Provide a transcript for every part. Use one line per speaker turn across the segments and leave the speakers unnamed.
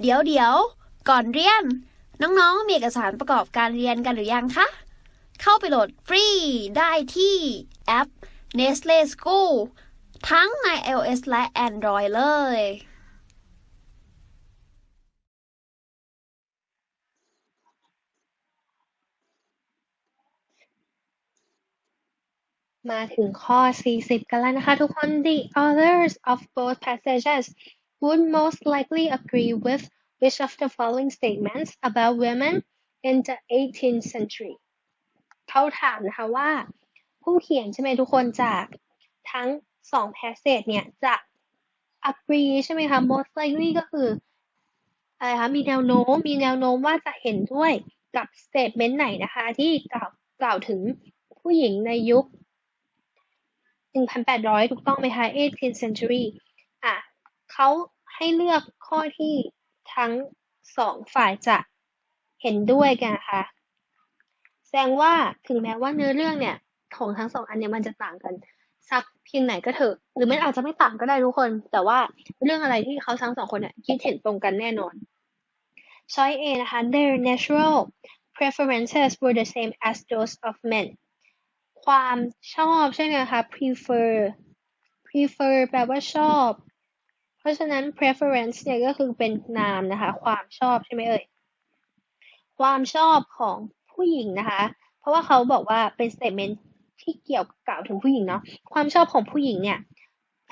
เดี๋ยวเดี๋ยวก่อนเรียน น้องๆ มีเอกสารประกอบการเรียนกันหรือยังคะ เข้าไปโหลดฟรีได้ที่แอป Nestle School ทั้งใน iOS และ Android เลย
มาถึงข้อ 40 กันแล้วนะคะทุกคน The authors of both passages would most likely agree with which of the following statements about women in the 18th century เขาถามนะคะว่า ผู้เขียนใช่ไหมทุกคนจากทั้งสอง passage เนี่ย จะ agree ใช่ไหมคะ most likely ก็คืออะไรคะมีแนวโน้มมีแนวโน้มว่าจะเห็นด้วยกับ statement ไหนนะคะ ที่กล่าวกล่าวถึงผู้หญิงในยุค 1,800 ถูกต้องไหมคะ 18th century อะเขา ให้เลือกข้อที่ทั้งสองฝ่ายจะเห็นด้วยกันนะคะแสดงว่าถึงแม้ว่าเนื้อเรื่องเนี่ยของทั้งสองอันเนี่ยมันจะต่างกัน สักเพียงไหนก็เถอะ หรือมันอาจจะไม่ต่างก็ได้ทุกคน แต่ว่าเรื่องอะไรที่เขาทั้งสองคนเนี่ยคิดเห็นตรงกันแน่นอน Choice A นะคะ their natural preferences were the same as those of men ความชอบใช่ไหมคะ prefer prefer แปลว่าชอบ เพราะฉะนั้น preference เนี่ยก็คือเป็นนามนะคะ ความชอบใช่ไหมเอ่ย ความชอบของผู้หญิงนะคะ เพราะว่าเขาบอกว่าเป็น statement ที่เกี่ยวกล่าวถึงผู้หญิงเนาะ ความชอบของผู้หญิงเนี่ย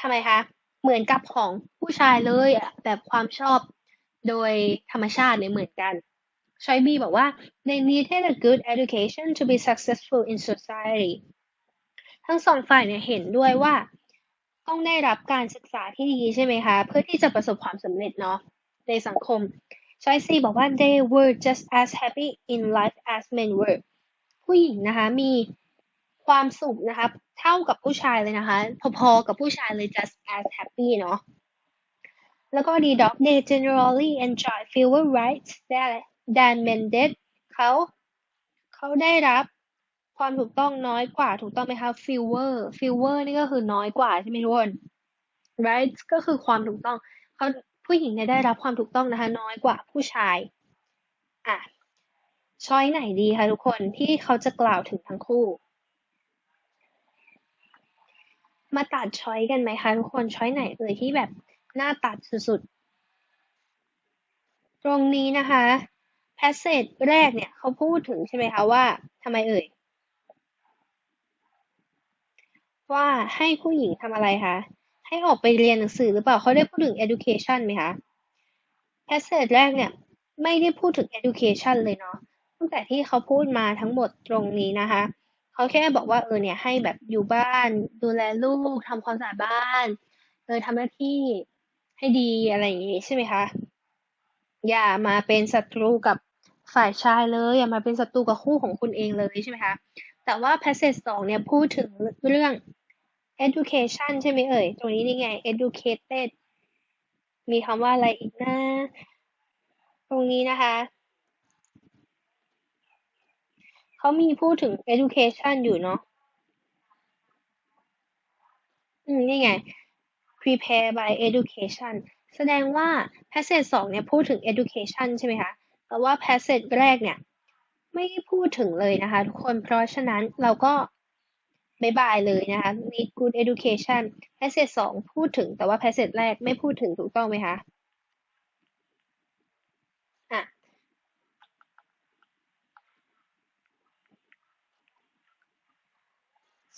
ทำไมคะ เหมือนกับของผู้ชายเลยอะแบบความชอบโดยธรรมชาติเลยเหมือนกันชอยบีบอกว่า they needed a good education to be successful in society ทั้งสองฝ่ายเนี่ยเห็นด้วยว่า ต้องได้รับการศึกษาที่ดีใช่ไหมคะ เพื่อที่จะประสบความสำเร็จเนาะในสังคมชอยซีบอกว่า they were just as happy in life as men were ผู้หญิงนะคะมีความสุขนะคะเท่ากับผู้ชายเลยนะคะ พอๆกับผู้ชายเลย just as happy เนาะแล้วก็ดี dog they generally enjoy fewer rights than men did เขา เขาได้รับ ความถูกต้องน้อยกว่าถูกต้องไหมคะ fewer fewer นี่ก็คือน้อยกว่าใช่ไหมทุกคน right ก็คือความถูกต้องเขาผู้หญิงเนี่ยได้รับความถูกต้องนะคะ น้อยกว่าผู้ชายอะช้อยไหนดีคะทุกคนที่เขาจะกล่าวถึงทั้งคู่ มาตัดช้อยกันไหมคะทุกคนช้อยไหนเอ่ยที่แบบน่าตัดสุดๆ ตรงนี้นะคะ passage แรกเนี่ยเขาพูดถึงใช่ไหมคะว่าทำไมเอ่ย ว่าให้ผู้หญิงทำอะไรคะ ให้ออกไปเรียนหนังสือหรือเปล่าเขาได้พูดถึง education ไหมคะ passage แรกเนี่ย ไม่ได้พูดถึง education เลยเนาะตั้งแต่ที่เขาพูดมาทั้งหมดตรงนี้นะคะเขาแค่บอกว่าเออเนี่ยให้แบบอยู่บ้าน ดูแลลูกทำความสะอาดบ้านเออทำหน้าที่ให้ดีอะไรอย่างงี้ใช่ไหมคะ อย่ามาเป็นศัตรูกับฝ่ายชายเลย อย่ามาเป็นศัตรูกับคู่ของคุณเองเลยใช่ไหมคะ แต่ว่า passage สองเนี่ยพูดถึงเรื่อง education ใช่ไหมเอ่ย ตรงนี้นี่ไง educated มีคำว่าอะไรอีกนะ ตรงนี้นะคะ เขามีพูดถึง education อยู่เนาะ อืม นี่ไง prepare by education แสดงว่า passage สองเนี่ยพูดถึง education ใช่ไหมคะ แต่ว่า passage แรกเนี่ย ไม่ได้พูดถึงเลยนะคะ ทุกคน เพราะฉะนั้นเราก็ บายบายเลยนะคะ need good education passage สองพูดถึงแต่ว่า passage แรกไม่พูดถึงถูกต้องไหมคะอะ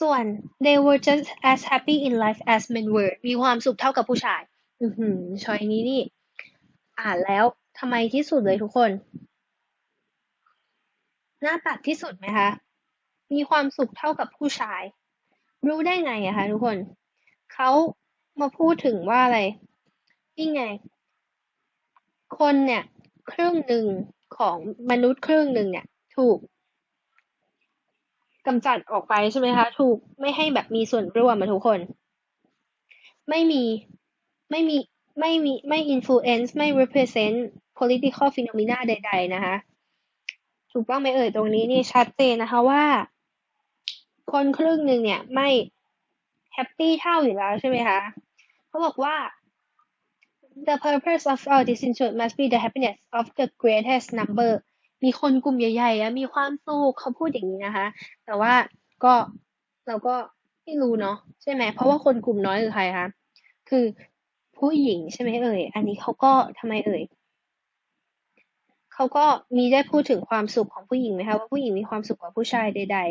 ส่วน they were just as happy in life as men were มีความสุขเท่ากับผู้ชาย อือหือชอยนี้นี่ อ่านแล้วทำไมที่สุดเลยทุกคน หน้าตัดที่สุดไหมคะ มีความสุขเท่ากับผู้ชาย รู้ได้ไงอะคะทุกคน เขามาพูดถึงว่าอะไรนี่ไง คนเนี่ย ครึ่งหนึ่งของมนุษย์ครึ่งหนึ่งเนี่ย ถูกกำจัดออกไปใช่ไหมคะ ถูกไม่ให้แบบมีส่วนร่วมมาทุกคน ไม่มีไม่มีไม่มีไม่ influence ไม่ represent political phenomena ใด ๆ นะคะ ถูกต้องไหมเอ่ยตรงนี้นี่ชัดเจนนะคะว่า คนครึ่งหนึ่งเนี่ยไม่แฮปปี้เท่าอยู่แล้วใช่ไหมคะเขาบอกว่า The purpose of all this institute must be the happiness of the greatest number มีคนกลุ่มใหญ่ๆอะมีความสุขเขาพูดอย่างนี้นะคะ แต่ว่าก็เราก็ไม่รู้เนาะใช่ไหม เพราะว่าคนกลุ่มน้อยคือใครคะ คือผู้หญิงใช่ไหมเอ่ย อันนี้เขาก็ทำไมเอ่ยเขาก็มีได้พูดถึงความสุขของผู้หญิงไหมคะว่าผู้หญิงมีความสุขกว่าผู้ชายใด ๆ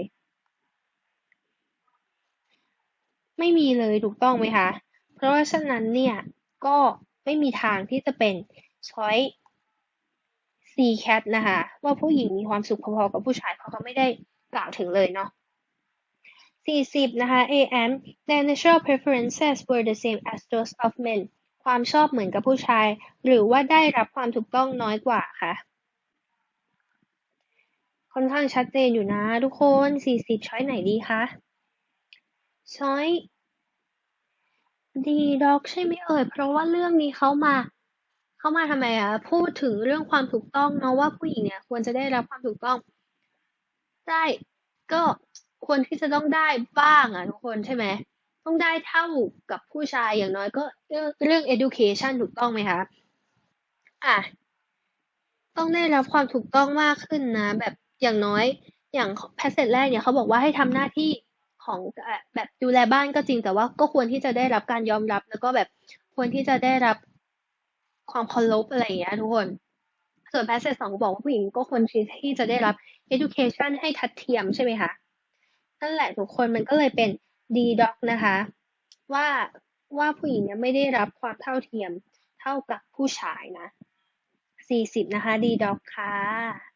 ไม่มีเลยถูกต้องไหมคะ เพราะว่าฉะนั้นเนี่ยก็ไม่มีทางที่จะเป็น choice C cat นะคะ ว่าผู้หญิงมีความสุขพอๆกับผู้ชายเพราะเขาไม่ได้กล่าวถึงเลยเนาะ40 นะคะ AM their natural preferences were the same as those of men ความชอบเหมือนกับผู้ชาย หรือว่าได้รับความถูกต้องน้อยกว่าค่ะ ค่อนข้างชัดเจนอยู่นะทุกคน 40 ช้อยไหนดีคะ ช้อย ดีด็อกใช่ไหมเอ่ย เพราะว่าเรื่องนี้เขามา เขามาทำไมอะ พูดถึงเรื่องความถูกต้องเนาะว่าผู้หญิงเนี่ยควรจะได้รับความถูกต้อง ได้ก็ควรที่จะต้องได้บ้างอะทุกคนใช่ไหม ต้องได้เท่ากับผู้ชายอย่างน้อยก็เรื่องเรื่อง education ถูกต้องไหมคะ อะ ต้องได้รับความถูกต้องมากขึ้นนะ แบบอย่างน้อยอย่างแพสเซจแรกเนี่ยเขาบอกว่าให้ทำหน้าที่ ของแบบดูแลบ้านก็จริงแต่ว่าก็ควรที่จะได้รับการยอมรับ แล้วก็แบบควรที่จะได้รับความเคารพอะไรอย่างเงี้ยทุกคน ส่วนแพสเซจสองบอกว่าผู้หญิงก็ควรที่จะได้รับ education ให้ทัดเทียมใช่ไหมคะนั่นแหละทุกคนมันก็เลยเป็น D doc นะคะ ว่าว่าผู้หญิงเนี่ยไม่ได้รับความเท่าเทียมเท่ากับผู้ชายนะ 40 นะคะ D doc ค่ะ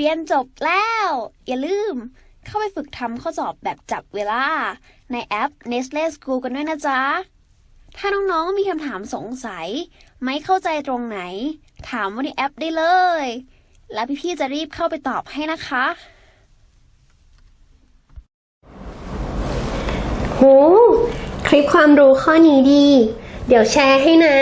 เรียนจบแล้ว อย่าลืม เข้าไปฝึกทำข้อสอบแบบจับเวลา ในแอป Nestle School กันด้วยนะจ๊ะ ถ้าน้องๆมีคำถามสงสัย ไม่เข้าใจตรงไหน ถามว่าในแอปได้เลย แล้วพี่ๆจะรีบเข้าไปตอบให้นะคะ
โหคลิปความรู้ข้อนี้ดี เดี๋ยวแชร์ให้นะ